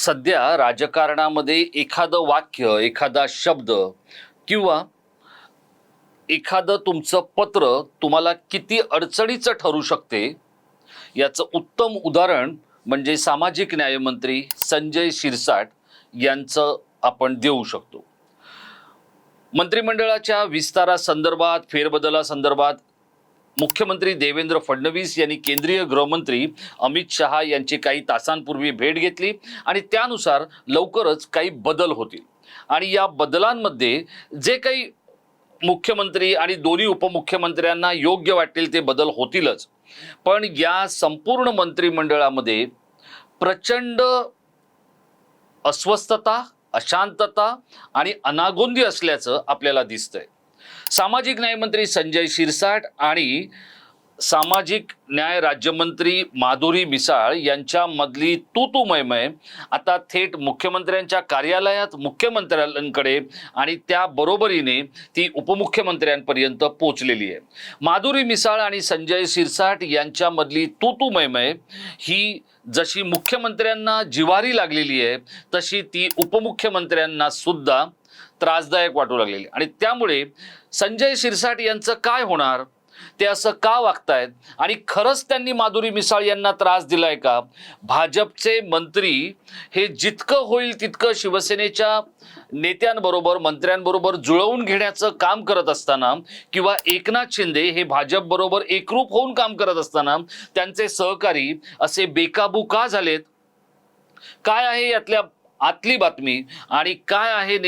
सध्या राजकारणामध्ये एखादं वाक्य एखादा शब्द किंवा एखादं तुमचं पत्र तुम्हाला किती अडचणीचं ठरू शकते याचं उत्तम उदाहरण म्हणजे सामाजिक न्यायमंत्री संजय शिरसाट यांचं आपण देऊ शकतो. मंत्रिमंडळाच्या विस्तारासंदर्भात फेरबदलासंदर्भात मुख्यमंत्री देवेंद्र फडणवीस यांनी केंद्रीय गृहमंत्री अमित शहा यांची काही तासांपूर्वी भेट घेतली आणि त्यानुसार लवकरच काही बदल होतील. आणि या बदलांमध्ये जे काही मुख्यमंत्री आणि दोन्ही उपमुख्यमंत्र्यांना योग्य वाटेल ते बदल होतीलच. पण या संपूर्ण मंत्रिमंडळामध्ये प्रचंड अस्वस्थता अशांतता आणि अनागोंदी असल्याचं आपल्याला दिसतंय. सामाजिक न्यायमंत्री संजय शिरसाट आणि सामाजिक न्याय राज्यमंत्री माधुरी मिसाळ यांच्यामधली तू तू आता थेट मुख्यमंत्र्यांच्या कार्यालयात मुख्यमंत्र्यांकडे आणि त्या बरोबरीने ती उपमुख्यमंत्र्यांपर्यंत पोचलेली आहे. माधुरी मिसाळ आणि संजय शिरसाट यांच्यामधली तू तू ही जशी मुख्यमंत्र्यांना जिवारी लागलेली आहे तशी ती उपमुख्यमंत्र्यांना सुद्धा त्रासदायक वाटू लागलेली. आणि त्यामुळे संजय शिरसाट यांचं काय होणार? ते असं का वागतायत? आणि खरंच त्यांनी माधुरी मिसाळ यांना त्रास दिलाय का? भाजपचे मंत्री हे जितकं होईल तितकं शिवसेनेच्या नेत्यांबरोबर मंत्र्यांबरोबर जुळवून घेण्याचं काम करत असताना किंवा एकनाथ शिंदे हे भाजपबरोबर एकरूप होऊन काम करत असताना त्यांचे सहकारी असे बेकाबू का झालेत? काय आहे यातल्या आतली बातमी? आणि काय आहे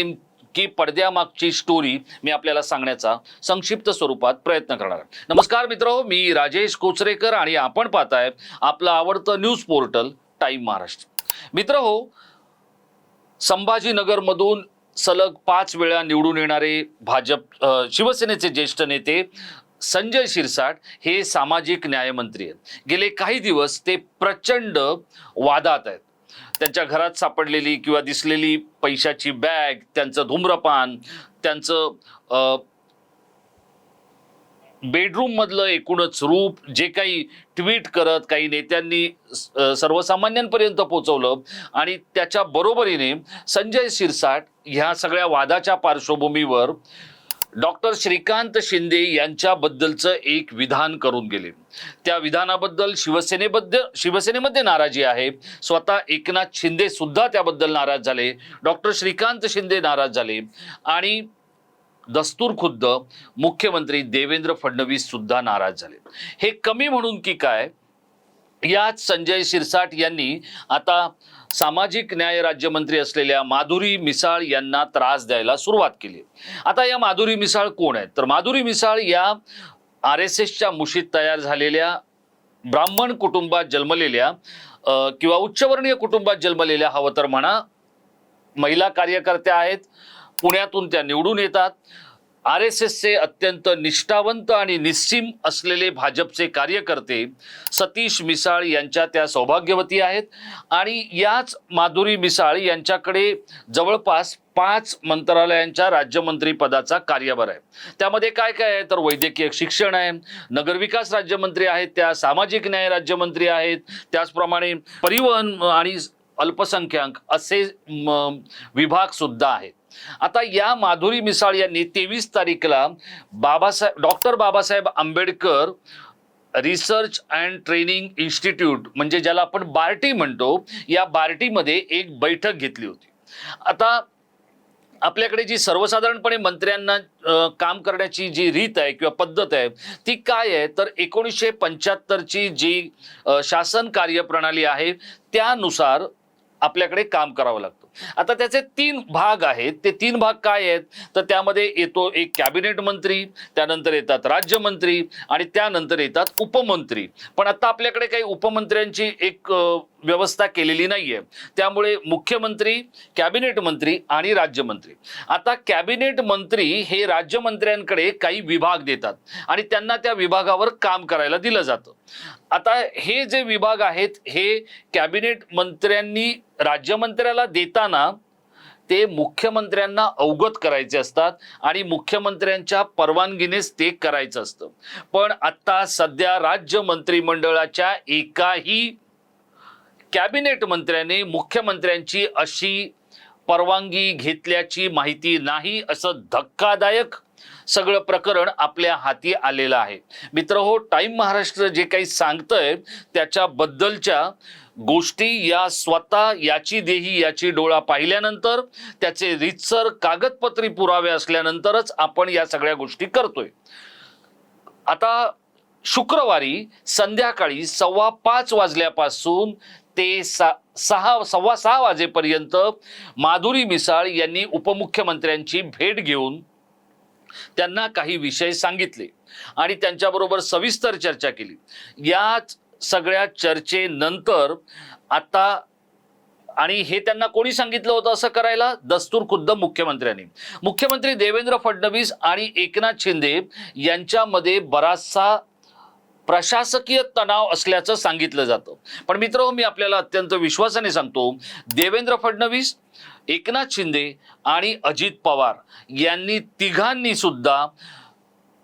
की पडद्यामागची स्टोरी मी आपल्याला सांगण्याचा संक्षिप्त स्वरूपात प्रयत्न करणार आहे. नमस्कार मित्र मी राजेश कोचरेकर आणि आपण पाहताय आपलं आवडतं न्यूज पोर्टल टाईम महाराष्ट्र मित्र हो संभाजीनगरमधून सलग पाच वेळा निवडून येणारे भाजप शिवसेनेचे ज्येष्ठ नेते संजय शिरसाट हे सामाजिक न्यायमंत्री आहेत. गेले काही दिवस ते प्रचंड वादात आहेत. त्यांच्या घरात सापडलेली किंवा दिसलेली पैशाची बॅग त्यांचं धूम्रपान त्यांचं अ, बेडरूम मधलं एकूणच रूप जे काही ट्विट करत काही नेत्यांनी सर्वसामान्यांपर्यंत पोहोचवलं आणि त्याच्या बरोबरीने संजय शिरसाट ह्या सगळ्या वादाच्या पार्श्वभूमीवर डॉक्टर श्रीकांत शिंदे यांच्याबद्दलचं एक विधान करून गेले. त्या विधानाबद्दल शिवसेनेबद्दल शिवसेनेमध्ये नाराजी आहे. स्वतः एकनाथ शिंदे सुद्धा त्याबद्दल नाराज झाले. डॉक्टर श्रीकांत शिंदे नाराज झाले. आणि दस्तूर खुद्द मुख्यमंत्री देवेंद्र फडणवीस सुद्धा नाराज झाले. हे कमी म्हणून की काय? याच संजय शिरसाट यांनी आता सामाजिक न्याय राज्यमंत्री असलेल्या माधुरी मिसाळ यांना त्रास द्यायला सुरुवात केली. आता या माधुरी मिसाळ कोण आहेत? तर माधुरी मिसाळ या आर एस एसच्या मुशीत तयार झालेल्या ब्राह्मण कुटुंबात जन्मलेल्या किंवा उच्चवर्णीय कुटुंबात जन्मलेल्या हवं तर म्हणा महिला कार्यकर्त्या आहेत पुण्यातून त्या निवडून येतात. आर एस एसचे अत्यंत निष्ठावंत आणि निस्सीम असलेले भाजपचे कार्यकर्ते सतीश मिसाळ यांच्या त्या सौभाग्यवती आहेत. आणि याच माधुरी मिसाळ यांच्याकडे जवळपास पाच मंत्रालयांच्या राज्यमंत्री पदाचा कार्यभार आहे. त्यामध्ये काय काय आहे? तर वैद्यकीय शिक्षण आहे नगरविकास राज्यमंत्री आहेत त्या सामाजिक न्याय राज्यमंत्री आहेत त्याचप्रमाणे परिवहन आणि अल्पसंख्याक असे विभागसुद्धा विभाग सुद्धा आहेत. आता या माधुरी मिसाळ यांनी तेवीस तारीखला Babasaheb doctor Babasaheb Ambedkar research and training institute म्हणजे ज्याला आपण बार्टी म्हणतो या बार्टीमध्ये एक बैठक घेतली होती. आता आपल्याकडे जी सर्वसाधारणपणे मंत्र्यांना काम करण्याची जी रीत आहे किंवा पद्धत आहे ती काय आहे? तर एकोणीसशे पंच्याहत्तरची जी शासन कार्यप्रणाली आहे त्यानुसार आपल्याकडे काम करावं लागतं. आता त्याचे तीन भाग आहेत. ते तीन भाग काय आहेत? तर त्यामध्ये येतो एक कॅबिनेट मंत्री त्यानंतर येतात राज्यमंत्री आणि त्यानंतर येतात उपमंत्री. पण आता आपल्याकडे काही उपमंत्र्यांची एक व्यवस्था केलेली नाहीये. त्यामुळे मुख्यमंत्री कॅबिनेट मंत्री आणि राज्यमंत्री आता कॅबिनेट मंत्री हे राज्यमंत्र्यांकडे काही विभाग देतात आणि त्यांना त्या विभागावर काम करायला दिलं जातं. आता हे जे विभाग आहेत हे कॅबिनेट मंत्र्यांनी राज्यमंत्र्याला देताना ते मुख्यमंत्र्यांना अवगत करायचे असतात आणि मुख्यमंत्र्यांच्या परवानगीनेच ते करायचं असतं. पण आता सध्या राज्य मंत्रिमंडळाच्या एकाही कॅबिनेट मंत्र्याने मुख्यमंत्र्यांची अशी परवानगी घेतल्याची माहिती नाही असं धक्कादायक सगळं प्रकरण आपल्या हाती आलेलं आहे. मित्र हो टाईम महाराष्ट्र जे काही सांगतंय त्याच्याबद्दलच्या गोष्टी या स्वतः याची देही याची डोळा पाहिल्यानंतर त्याचे रितसर कागदपत्री पुरावे असल्यानंतरच आपण या सगळ्या गोष्टी करतोय. आता शुक्रवारी संध्याकाळी सव्वा पाच वाजल्यापासून ते सा सहा सव्वा सहा वाजेपर्यंत माधुरी मिसाळ यांनी उपमुख्यमंत्र्यांची भेट घेऊन त्यांना काही विषय सांगितले आणि त्यांच्याबरोबर सविस्तर चर्चा केली. याच सगळ्या चर्चेनंतर आता आणि हे त्यांना कोणी सांगितलं होतं असं करायला? दस्तूर खुद्द मुख्यमंत्र्यांनी. मुख्यमंत्री देवेंद्र फडणवीस आणि एकनाथ शिंदे यांच्यामध्ये बराचसा प्रशासकीय तणाव असल्याचं सांगितलं जातं. पण मित्र मी आपल्याला अत्यंत विश्वासाने सांगतो देवेंद्र फडणवीस एकनाथ शिंदे आणि अजित पवार यांनी तिघांनी सुद्धा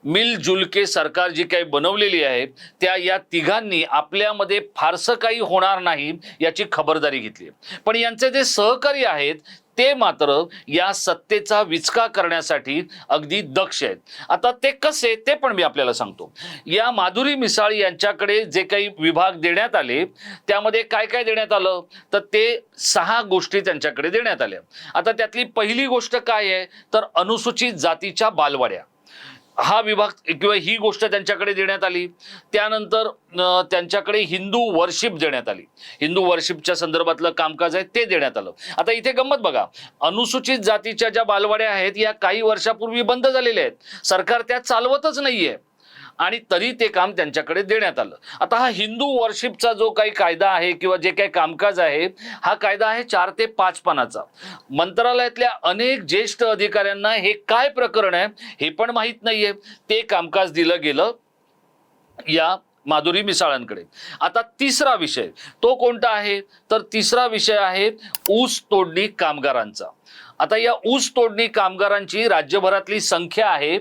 मिलजुल के सरकार जी काही बनवलेली आहे त्या या तिघांनी आपल्यामध्ये फारसं काही होणार नाही याची खबरदारी घेतली पण यांचे जे सहकारी आहेत ते मात्र या सत्तेचा विचका करण्यासाठी अगदी दक्ष आहेत. आता ते कसे ते पण मी आपल्याला सांगतो. या माधुरी मिसाळ यांच्याकडे जे काही विभाग देण्यात आले त्यामध्ये काय काय देण्यात आलं? तर ते सहा गोष्टी त्यांच्याकडे देण्यात आल्या. आता त्यातली पहिली गोष्ट काय आहे? तर अनुसूचित जातीच्या बालवाड्या. हा विभाग किंवा ही गोष्ट त्यांच्याकडे देण्यात आली. त्यानंतर त्यांच्याकडे हिंदू वर्शिप देण्यात आली. हिंदू वर्शिपच्या संदर्भातलं कामकाज आहे ते देण्यात आलं. आता इथे गंमत बघा. अनुसूचित जातीच्या ज्या बालवाड्या आहेत या काही वर्षापूर्वी बंद झालेल्या आहेत. सरकार त्या चालवतच नाहीये. आणि तरी ते काम त्यांच्याकडे देण्यात आलं. आता हा हिंदू वर्शिपचा जो काही कायदा आहे किंवा जे काही कामकाज आहे हा कायदा आहे चार ते पाच पानाचा. मंत्रालयातल्या अनेक ज्येष्ठ अधिकाऱ्यांना हे काय प्रकरण आहे हे पण माहीत नाहीये. ते कामकाज दिलं गेलं या माधुरी मिसाळांकडे. आता तिसरा विषय तो कोणता आहे? तर तिसरा विषय आहे ऊस तोडणी कामगारांचा. आता या ऊस तोडणी कामगारांची राज्यभरातली संख्या आहे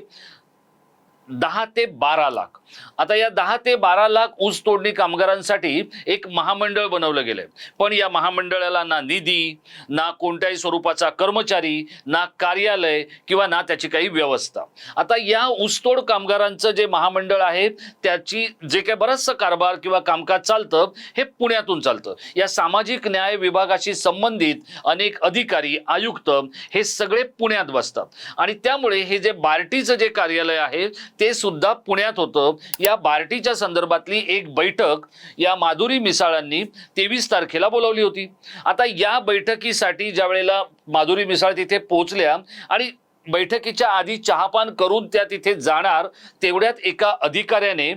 दहा ते बारा लाख. आता या दहा ते बारा लाख ऊस तोडणी कामगारांसाठी एक महामंडळ बनवलं गेलंय. पण या महामंडळाला ना निधी ना कोणत्याही स्वरूपाचा कर्मचारी ना कार्यालय किंवा ना त्याची काही व्यवस्था. आता या ऊसतोड कामगारांचं जे महामंडळ आहे त्याची जे काही बरंचसं कारभार किंवा कामकाज चालतं हे पुण्यातून चालतं. या सामाजिक न्याय विभागाशी संबंधित अनेक अधिकारी आयुक्त हे सगळे पुण्यात बसतात. आणि त्यामुळे हे जे बार्टीचं जे कार्यालय आहे ते सुद्धा पुण्यात होतं. या बार्टीच्या संदर्भातली एक बैठक या माधुरी मिसाळांनी तेवीस तारखेला बोलावली होती. आता या बैठकीसाठी ज्या वेळेला माधुरी मिसाळ तिथे पोहोचल्या आणि बैठकीच्या आधी चहापान करून त्या तिथे जाणार तेवढ्यात एका अधिकाऱ्याने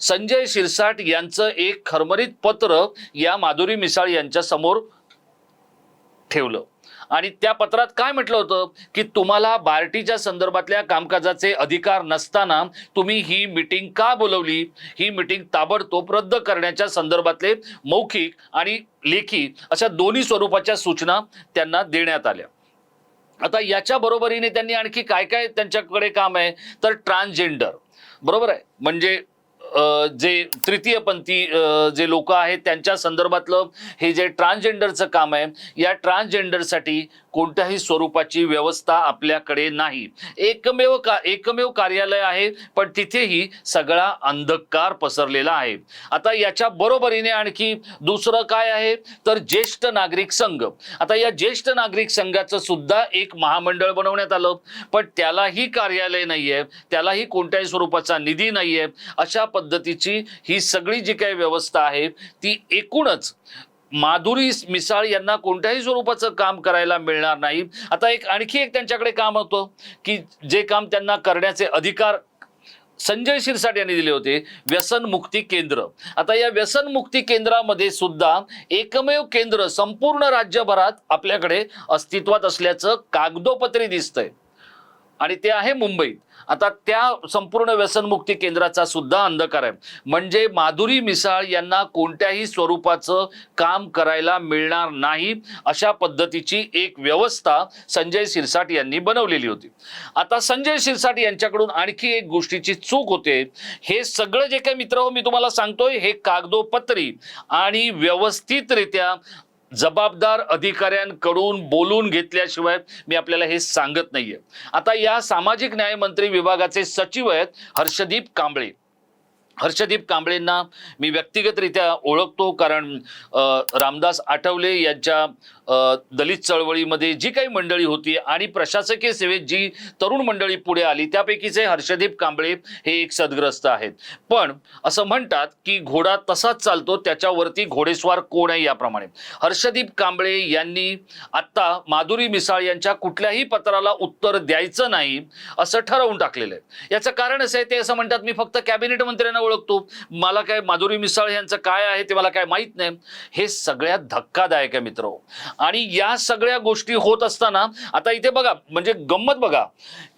संजय शिरसाट यांचं एक खरमरीत पत्र या माधुरी मिसाळ यांच्या समोर ठेवलं. आणि त्या पत्रात काय म्हटलं होतं? की तुम्हाला बार्टीच्या संदर्भातल्या कामकाजाचे अधिकार नसताना तुम्ही ही मिटिंग का बोलवली? ही मिटिंग ताबडतोब रद्द करण्याच्या संदर्भातले मौखिक आणि लेखी अशा दोन्ही स्वरूपाच्या सूचना त्यांना देण्यात आल्या. आता याच्या बरोबरीने त्यांनी आणखी काय काय त्यांच्याकडे काम आहे? तर ट्रान्सजेंडर. बरोबर आहे? म्हणजे जे तृतीयपंथी जे लोक आहेत त्यांच्या संदर्भातलं हे जे ट्रान्सजेंडरचं काम आहे या ट्रान्सजेंडरसाठी कोणत्याही स्वरूपाची व्यवस्था आपल्याकडे नाही. एकमेव का एकमेव कार्यालय आहे पण तिथेही सगळा अंधकार पसरलेला आहे. आता याच्या बरोबरीने आणखी दुसरं काय आहे? तर ज्येष्ठ नागरिक संघ. आता या ज्येष्ठ नागरिक संघाचं सुद्धा एक महामंडळ बनवण्यात आलं पण त्यालाही कार्यालय नाहीये त्यालाही कोणत्याही स्वरूपाचा निधी नाहीये अशा पद्धतीची ही सगळी जी काही व्यवस्था आहे ती एकूणच माधुरी मिसाळ यांना कोणत्याही स्वरूपाचं काम करायला मिळणार नाही. आता एक आणखी एक त्यांच्याकडे काम होतं की जे काम त्यांना करण्याचे अधिकार संजय शिरसाट यांनी दिले होते व्यसनमुक्ती केंद्र. आता या व्यसनमुक्ती केंद्रामध्ये सुद्धा एकमेव केंद्र संपूर्ण राज्यभरात आपल्याकडे अस्तित्वात असल्याचं कागदोपत्री दिसतंय. आणि ते आहे मुंबईत. आता त्या संपूर्ण व्यसनमुक्ती केंद्राचा सुद्धा अंधकार आहे. म्हणजे माधुरी मिसाळ यांना कोणत्याही स्वरूपाचं काम करायला मिळणार नाही अशा पद्धतीची एक व्यवस्था संजय शिरसाट यांनी बनवलेली होती. आता संजय शिरसाट यांच्याकडून आणखी एक गोष्टीची चूक होते. हे सगळं जे काही मित्र हो मी तुम्हाला सांगतोय हे कागदोपत्री आणि व्यवस्थितरित्या जबाबदार अधिकाऱ्यांकडून बोलून घेतल्याशिवाय मी आपल्याला हे सांगत नाहीये. आता या सामाजिक न्याय मंत्री विभागाचे सचिव आहेत हर्षदीप कांबळे. हर्षदीप कांबळेंना मी व्यक्तिगतरित्या ओळखतो कारण रामदास आठवले यांच्या दलित चळवळीमध्ये जी काही मंडळी होती आणि प्रशासकीय सेवेत जी तरुण मंडळी पुढे आली त्यापैकीचे हर्षदीप कांबळे हे एक सदग्रस्त आहेत. पण असं म्हणतात की घोडा तसाच चालतो त्याच्यावरती घोडेस्वार कोण आहे याप्रमाणे. हर्षदीप कांबळे यांनी आत्ता माधुरी मिसाळ यांच्या कुठल्याही पत्राला उत्तर द्यायचं नाही असं ठरवून टाकलेलं आहे. याचं कारण असं आहे ते असं म्हणतात मी फक्त कॅबिनेट मंत्र्यांना ओळखतो. मला काय माधुरी मिसाळ यांचं काय आहे ते मला काय माहीत नाही. हे सगळ्यात धक्कादायक आहे मित्र हो. आणि या सगळ्या गोष्टी होत असताना आता इथे बघा म्हणजे गंमत बघा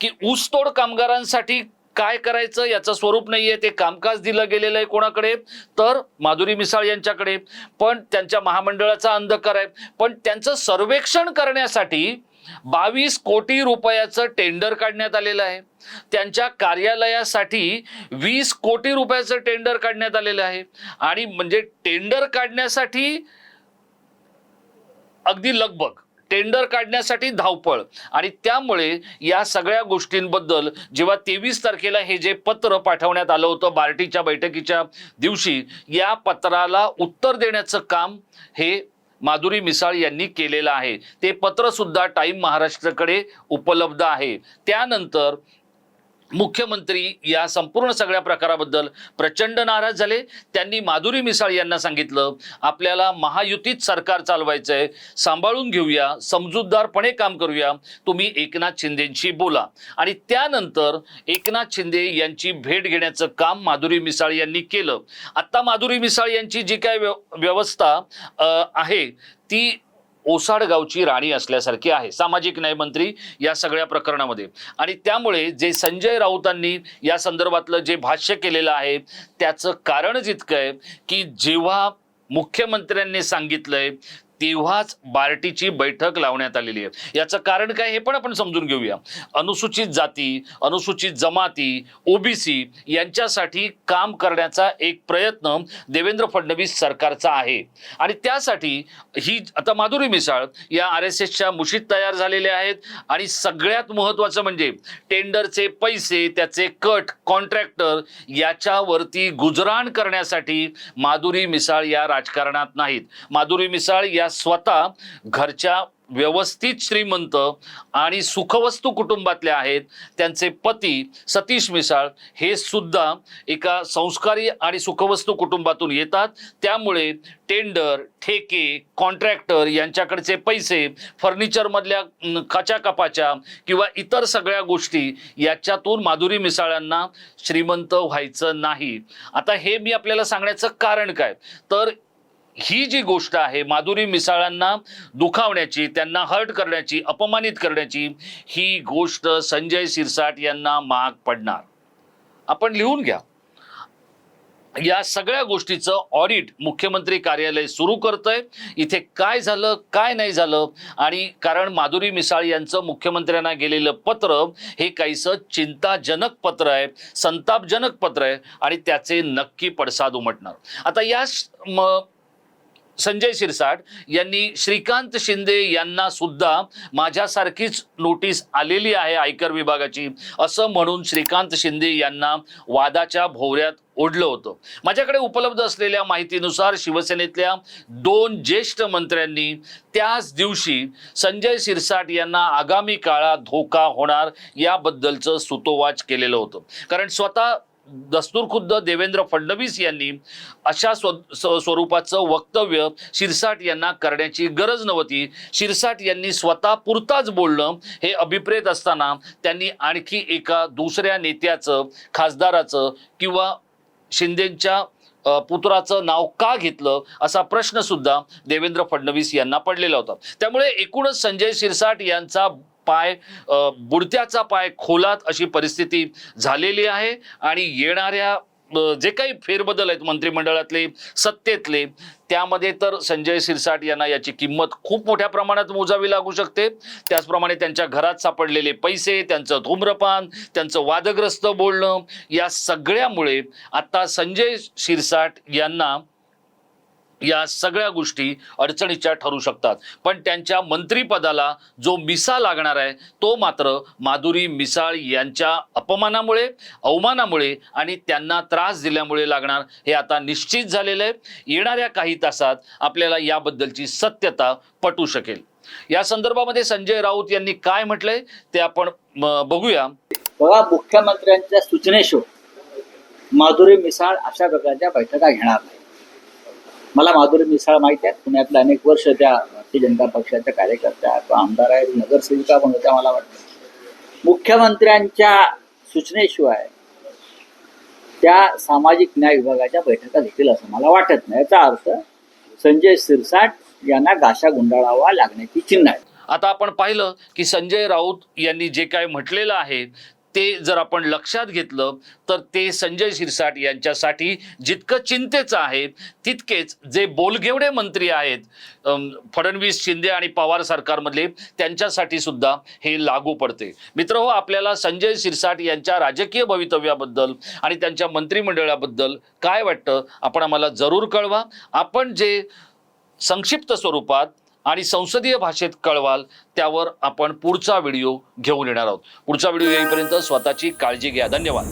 की ऊसतोड कामगारांसाठी काय करायचं याचं स्वरूप नाहीये ते कामकाज दिलं गेलेलं आहे कोणाकडे? तर माधुरी मिसाळ यांच्याकडे. पण त्यांच्या महामंडळाचा अंधकार आहे. पण त्यांचं सर्वेक्षण करण्यासाठी बावीस कोटी रुपयाचं टेंडर काढण्यात आलेलं आहे. त्यांच्या कार्यालयासाठी वीस कोटी रुपयाचं टेंडर काढण्यात आलेलं आहे. आणि म्हणजे टेंडर काढण्यासाठी अगदी लगबग. टेंडर काढण्यासाठी धावपळ. आणि त्यामुळे या सगळ्या गोष्टींबद्दल जेव्हा तेवीस तारखेला हे जे पत्र पाठवण्यात आलं होतं बार्टीच्या बैठकीच्या दिवशी या पत्राला उत्तर देण्याचं काम हे माधुरी मिसाळ यांनी केलेलं आहे. ते पत्रसुद्धा टाईम महाराष्ट्राकडे उपलब्ध आहे. त्यानंतर मुख्यमंत्री या संपूर्ण सगळ्या प्रकाराबद्दल प्रचंड नाराज झाले. त्यांनी माधुरी मिसाळ यांना सांगितलं आपल्याला महायुतीत सरकार चालवायचं आहे सांभाळून घेऊया. समजूतदारपणे काम करूया. तुम्ही एकनाथ शिंदेंशी बोला. आणि त्यानंतर एकनाथ शिंदे यांची भेट घेण्याचं काम माधुरी मिसाळ यांनी केलं. आत्ता माधुरी मिसाळ यांची जी काय व्यवस्था आहे ती ओसाड गावची राणी असल्यासारखी आहे. सामाजिक न्यायमंत्री या सगळ्या प्रकरणामध्ये. आणि त्यामुळे जे संजय राऊतांनी या संदर्भातलं जे भाष्य केलेलं आहे त्याचं कारणच इतकं आहे की जेव्हा मुख्यमंत्र्यांनी सांगितलंय तेव्हाच बार्टीची बैठक लावण्यात आलेली आहे. याचं कारण काय हे पण आपण समजून घेऊया. अनुसूचित जाती अनुसूचित जमाती ओबीसी यांच्यासाठी काम करण्याचा एक प्रयत्न देवेंद्र फडणवीस सरकारचा आहे. आणि त्यासाठी ही आता माधुरी मिसाळ या आर एस एसच्या मुशीत तयार झालेल्या आहेत. आणि सगळ्यात महत्त्वाचं म्हणजे टेंडरचे पैसे त्याचे कट कॉन्ट्रॅक्टर याच्यावरती गुजराण करण्यासाठी माधुरी मिसाळ या राजकारणात नाहीत. माधुरी मिसाळ या स्वतः घरच्या व्यवस्थित श्रीमंत आणि सुखवस्तू कुटुंबातल्या आहेत. त्यांचे पती सतीश मिसाळ हे सुद्धा एका संस्कारी आणि सुखवस्तू कुटुंबातून येतात. त्यामुळे टेंडर ठेके कॉन्ट्रॅक्टर यांच्याकडचे पैसे फर्निचरमधल्या अं, किंवा इतर सगळ्या गोष्टी याच्यातून माधुरी मिसाळांना श्रीमंत व्हायचं नाही. आता हे मी आपल्याला सांगण्याचं कारण काय? तर ही जी गोष्ट आहे माधुरी मिसाळांना दुखावण्याची त्यांना हर्ट करण्याची अपमानित करण्याची ही गोष्ट संजय शिरसाट यांना महाग पडणार. आपण लिहून घ्या. या सगळ्या गोष्टीचं ऑडिट मुख्यमंत्री कार्यालय सुरू करतंय. इथे काय झालं काय नाही झालं? आणि कारण माधुरी मिसाळ यांचं मुख्यमंत्र्यांना गेलेलं पत्र हे काहीसं चिंताजनक पत्र आहे संतापजनक पत्र आहे आणि त्याचे नक्की पडसाद उमटणार. आता या संजय शिरसाट यांनी श्रीकांत शिंदे यांना सुद्धा माझ्यासारखीच नोटीस आलेली आहे आयकर विभागाची. असं म्हणून श्रीकांत शिंदे यांना वादाच्या भोवऱ्यात ओढलं होतं. माझ्याकडे उपलब्ध असलेल्या माहितीनुसार शिवसेनेतल्या दोन ज्येष्ठ मंत्र्यांनी त्याच दिवशी संजय शिरसाट यांना आगामी काळात धोका होणार याबद्दलचं सुतोवाच केलेलं होतं. कारण स्वतः दस्तूर खुद्द देवेंद्र फडणवीस यांनी अशा स्व स्व- स्वरूपाचं वक्तव्य शिरसाट यांना करण्याची गरज नव्हती. शिरसाट यांनी स्वतः पुरताच बोलणं हे अभिप्रेत असताना त्यांनी आणखी एका दुसऱ्या नेत्याचं खासदाराचं किंवा शिंदेच्या पुत्राचं नाव का घेतलं असा प्रश्न सुद्धा देवेंद्र फडणवीस यांना पडलेला होता. त्यामुळे एकूणच संजय शिरसाट यांचा पाय बुडत्याचा पाय खोलात अशी परिस्थिती झालेली आहे आणि येणाऱ्या जे काही फेरबदल आहेत मंत्रिमंडळातले सत्तेतले त्यामध्ये तर संजय सिरसाट यांना याची किंमत खूप मोठ्या प्रमाणात मोजावी लागू शकते. त्याचप्रमाणे त्यांच्या घरात सापडलेले पैसे त्यांचं धूम्रपान त्यांचं वादग्रस्त बोलणं या सगळ्यामुळे आता संजय शिरसाट यांना या सगळ्या गोष्टी अडचणीच्या ठरू शकतात. पण त्यांच्या मंत्रीपदाला जो मिसा लागणार आहे तो मात्र माधुरी मिसाळ यांच्या अपमानामुळे अवमानामुळे आणि त्यांना त्रास दिल्यामुळे लागणार हे आता निश्चित झालेलं आहे. येणाऱ्या काही तासात आपल्याला याबद्दलची सत्यता पटू शकेल. या संदर्भामध्ये संजय राऊत यांनी काय म्हटलंय ते आपण बघूया. बघा मुख्यमंत्र्यांच्या सूचनेशिवाय माधुरी मिसाळ अशा प्रकारच्या बैठका घेणार नाही. मला माधुरी मिसाळ माहिती आहे. पुण्यातल्या अनेक वर्ष त्या भारतीय जनता पक्षाच्या कार्यकर्त्या किंवा आमदार आहेत नगरसेविका पण होत्या मला वाटतं मुख्यमंत्र्यांच्या सूचनेशिवाय त्या सामाजिक न्याय विभागाच्या बैठका घेतील असं मला वाटत नाही. याचा अर्थ संजय सिरसाट यांना गाशा गुंडाळावा लागण्याची चिन्ह आहे. आता आपण पाहिलं की संजय राऊत यांनी जे काय म्हटलेलं आहे ते जर आपण लक्षात घेतलं तर ते संजय शिरसाट यांच्यासाठी जितकं चिंतेचं आहे तितकेच जे बोलघेवडे मंत्री आहेत फडणवीस शिंदे आणि पवार सरकारमधले त्यांच्यासाठी सुद्धा हे लागू पडते. मित्र हो आपल्याला संजय शिरसाट यांच्या राजकीय भवितव्याबद्दल आणि त्यांच्या मंत्रिमंडळाबद्दल काय वाटतं आपण आम्हाला जरूर कळवा. आपण जे संक्षिप्त स्वरूपात आणि संसदीय भाषेत कळवाल त्यावर आपण पुढचा व्हिडिओ घेऊन येणार आहोत. पुढचा व्हिडिओ येईपर्यंत स्वतःची काळजी घ्या. धन्यवाद.